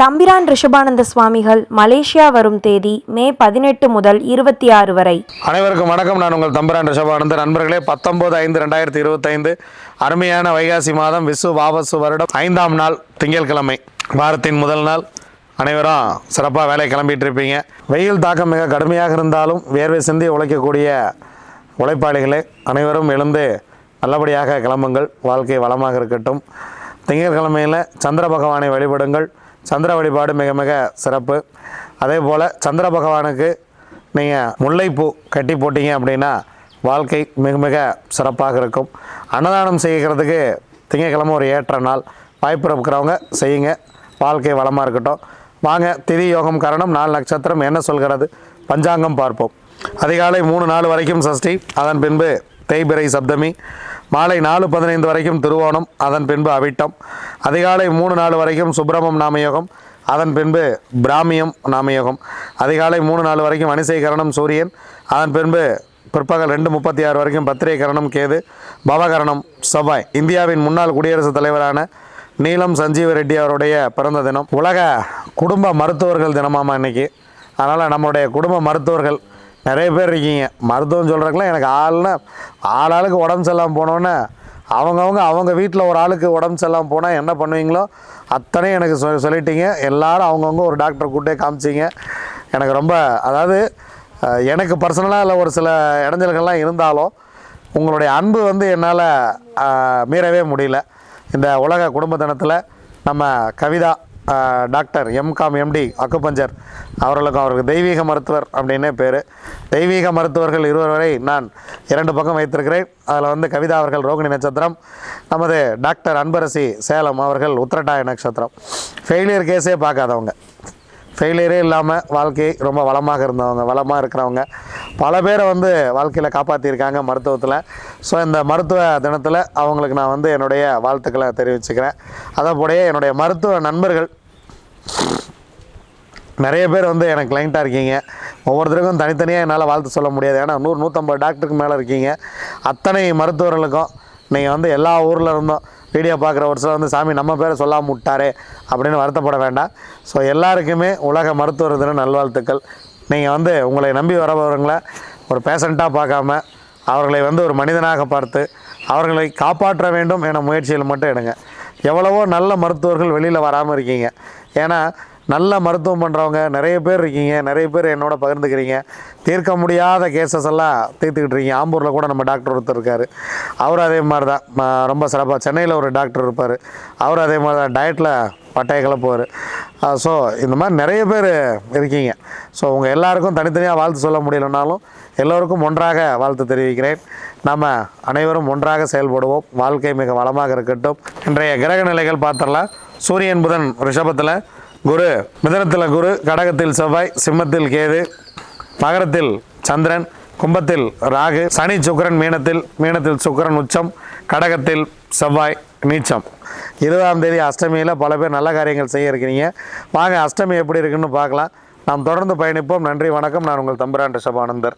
தம்பிரான் ரிஷபானந்த சுவாமிகள் மலேசியா வரும் தேதி மே பதினெட்டு முதல் இருபத்தி ஆறு வரை. அனைவருக்கும் வணக்கம். நான் உங்கள் தம்பிரான் ரிஷபானந்த. நண்பர்களே பத்தொம்போது ஐந்து ரெண்டாயிரத்தி இருபத்தைந்து அருமையான வைகாசி மாதம் விசு வாபசு வருடம் ஐந்தாம் நாள் திங்கட்கிழமை. வாரத்தின் முதல் நாள். அனைவரும் சிறப்பாக வேலை கிளம்பிட்டு இருப்பீங்க. வெயில் தாக்கம் மிக கடுமையாக இருந்தாலும் வேர்வை சிந்தி உழைக்கக்கூடிய உழைப்பாளிகளே அனைவரும் எழுந்து நல்லபடியாக கிளம்புங்கள். வாழ்க்கை வளமாக இருக்கட்டும். திங்கட்கிழமையில் சந்திர பகவானை வழிபடுங்கள். சந்திர வழிபாடு மிக மிக சிறப்பு. அதே போல் சந்திர பகவானுக்கு நீங்கள் முல்லைப்பூ கட்டி போட்டீங்க அப்படின்னா வாழ்க்கை மிக மிக சிறப்பாக இருக்கும். அன்னதானம் செய்கிறதுக்கு திங்கட்கிழமை ஒரு ஏற்ற நாள். வாய்ப்பு இருக்கிறவங்க செய்யுங்க. வாழ்க்கை வளமாக இருக்கட்டும். வாங்க திதி யோகம் காரணம் நாலு நட்சத்திரம் என்ன சொல்கிறது? பஞ்சாங்கம் பார்ப்போம். அதிகாலை மூணு நாலு வரைக்கும் சஷ்டி. அதன் பின்பு தேய்பிரை சப்தமி. மாலை நாலு பதினைந்து வரைக்கும் திருவோணம் அதன் பின்பு அவிட்டம். அதிகாலை மூணு நாலு வரைக்கும் சுப்பிரமம் நாமயோகம் அதன் பின்பு பிராமியம் நாமயோகம். அதிகாலை மூணு நாலு வரைக்கும் அனிசை கரணம் சூரியன் அதன் பின்பு பிற்பகல் ரெண்டு முப்பத்தி ஆறு வரைக்கும் பத்திரிகை கரணம் கேது பவகரணம் செவ்வாய். இந்தியாவின் முன்னாள் குடியரசுத் தலைவரான நீலம் சஞ்சீவ ரெட்டி அவருடைய பிறந்த தினம். உலக குடும்ப மருத்துவர்கள் தினமாமா இன்றைக்கி அதனால் நம்மளுடைய குடும்ப மருத்துவர்கள் நிறைய பேர் இருக்கீங்க. மருத்துவம் சொல்கிறாங்களா எனக்கு ஆள்னா ஆள் ஆளுக்கு உடம்பு சரியில்லாமல் போனோன்னே அவங்கவுங்க அவங்க வீட்டில் ஒரு ஆளுக்கு உடம்பு சரியில்லாமல் போனால் என்ன பண்ணுவீங்களோ அத்தனையும் எனக்கு சொ சொல்லிட்டீங்க. எல்லாரும் அவங்கவுங்க ஒரு டாக்டர் கூட்டே காமிச்சிங்க. எனக்கு ரொம்ப அதாவது எனக்கு பர்சனலாக இல்லை ஒரு சில இடைஞ்சல்கள்லாம் இருந்தாலும் உங்களுடைய அன்பு வந்து என்னால் மீறவே முடியல. இந்த உலக குடும்ப தினத்தில் நம்ம Kavitha doctor M Com MD acupuncture அவர்களுக்கும் அவருக்கு தெய்வீக மருத்துவர் அப்படின்னே பேர். தெய்வீக மருத்துவர்கள் இருவர் வரை நான் இரண்டு பக்கம் வைத்திருக்கிறேன். அதில் வந்து கவிதா அவர்கள் ரோகிணி நட்சத்திரம். நமது டாக்டர் அன்பரசி சேலம் அவர்கள் உத்திரட்டாய நட்சத்திரம். ஃபெயிலியர் கேஸே பார்க்காதவங்க. ஃபெயிலியரே இல்லாமல் வாழ்க்கை ரொம்ப வளமாக இருந்தவங்க வளமாக இருக்கிறவங்க. பல பேரை வந்து வாழ்க்கையில் காப்பாற்றியிருக்காங்க மருத்துவத்தில். ஸோ இந்த மருத்துவ தினத்தில் அவங்களுக்கு நான் வந்து என்னுடைய வாழ்த்துக்களை தெரிவிச்சுக்கிறேன். அதை போலயே என்னுடைய மருத்துவ நண்பர்கள் நிறைய பேர் வந்து எனக்கு கிளைண்ட்டாக இருக்கீங்க. ஒவ்வொருத்தருக்கும் தனித்தனியாக என்னால் வாழ்த்து சொல்ல முடியாது. ஏன்னா நூறு நூற்றம்பது டாக்டருக்கு மேலே இருக்கீங்க. அத்தனை மருத்துவர்களுக்கும் நீங்கள் வந்து எல்லா ஊரில் இருந்தும் வீடியோ பார்க்குற ஒரு சிலர் வந்து சாமி நம்ம பேரை சொல்லாமல் விட்டாரே அப்படின்னு வருத்தப்பட வேண்டாம். ஸோ எல்லாருக்குமே உலக மருத்துவர் தின நல்வாழ்த்துக்கள். நீங்கள் வந்து உங்களை நம்பி வரவங்களை ஒரு பேஷண்ட்டாக பார்க்காம அவர்களை வந்து ஒரு மனிதனாக பார்த்து அவர்களை காப்பாற்ற வேண்டும் என முயற்சியில் மட்டும் எடுங்க. எவ்வளவோ நல்ல மருத்துவர்கள் வெளியில் வராமல் இருக்கீங்க. ஏன்னா நல்ல மருத்துவம் பண்ணுறவங்க நிறைய பேர் இருக்கீங்க நிறைய பேர் என்னோட பகிர்ந்துக்கிறீங்க. தீர்க்க முடியாத கேசஸ் எல்லாம் தீர்த்துக்கிட்டு இருக்கீங்க. ஆம்பூரில் கூட நம்ம டாக்டர் ஒருத்தர் இருக்கார். அவர் அதே மாதிரி தான் ரொம்ப சிறப்பாக சென்னையில் ஒரு டாக்டர் இருப்பார். அவர் அதே மாதிரி தான் டயட்டில் பட்டையை கிளப்புவார் ஸோ இந்த மாதிரி நிறைய பேர் இருக்கீங்க. ஸோ உங்கள் எல்லாருக்கும் தனித்தனியாக வாழ்த்து சொல்ல முடியலனாலும் எல்லோருக்கும் ஒன்றாக வாழ்த்து தெரிவிக்கிறேன். நம்ம அனைவரும் ஒன்றாக செயல்படுவோம். வாழ்க்கை மிக வளமாக இருக்கட்டும். இன்றைய கிரக நிலைகள் பார்த்துடலாம். சூரியன் புதன் ரிஷபத்தில் குரு மிதனத்தில் குரு கடகத்தில் செவ்வாய் சிம்மத்தில் கேது மகரத்தில் சந்திரன் கும்பத்தில் ராகு சனி சுக்கரன் மீனத்தில் மீனத்தில் சுக்கரன் உச்சம் கடகத்தில் செவ்வாய் நீச்சம். இருபதாம் தேதி அஷ்டமியில் பல பேர் நல்ல காரியங்கள் செய்ய இருக்கிறீங்க. வாங்க அஷ்டமி எப்படி இருக்குன்னு பார்க்கலாம். நாம் தொடர்ந்து பயணிப்போம். நன்றி வணக்கம். நான் உங்கள் தம்பிரான் ரிஷபானந்தர்.